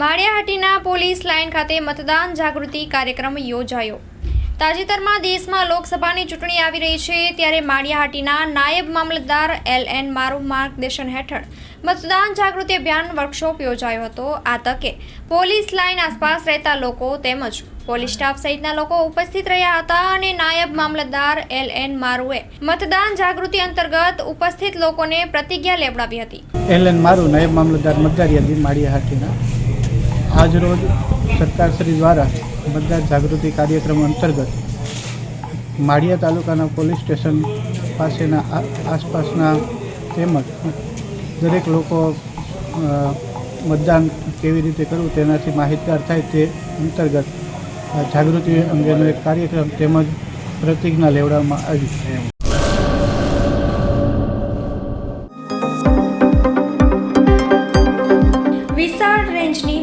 Maliya Hatina police line ખાતે મતદાન જાગૃતિ કાર્યક્રમ યોજાયો. તાજેતરમાં દેશમાં લોકસભાની ચૂંટણી આવી રહી છે, ત્યારે માળિયાહાટીના નાયબ મામલતદાર એલ એન મારું માર્ગદર્શન હેઠળ મતદાન જાગૃતિ અભિયાન વર્કશોપ યોજાયો હતો. આ તકે પોલીસ લાઇન આસપાસ રહેતા લોકો તેમજ પોલીસ સ્ટાફ સહિતના લોકો ઉપસ્થિત રહ્યા હતા અને નાયબ મામલતદાર એલ એન મારુએ મતદાન જાગૃતિ અંતર્ગત ઉપસ્થિત લોકોને પ્રતિજ્ઞા લેવડાવી હતી. એલએન મારુ નાયબ મામલતદાર મતદાર યાદી માળિયાહાટીના આજરોજ સરકારશ્રી દ્વારા મતદાર જાગૃતિ કાર્યક્રમ અંતર્ગત માળિયા તાલુકાના પોલીસ સ્ટેશન પાસેના આસપાસના તેમજ દરેક લોકો મતદાન કેવી રીતે કરવું તેનાથી માહિતગાર થાય તે અંતર્ગત જાગૃતિ અંગેનો એક કાર્યક્રમ તેમજ પ્રતિજ્ઞા લેવડાવવામાં આવી.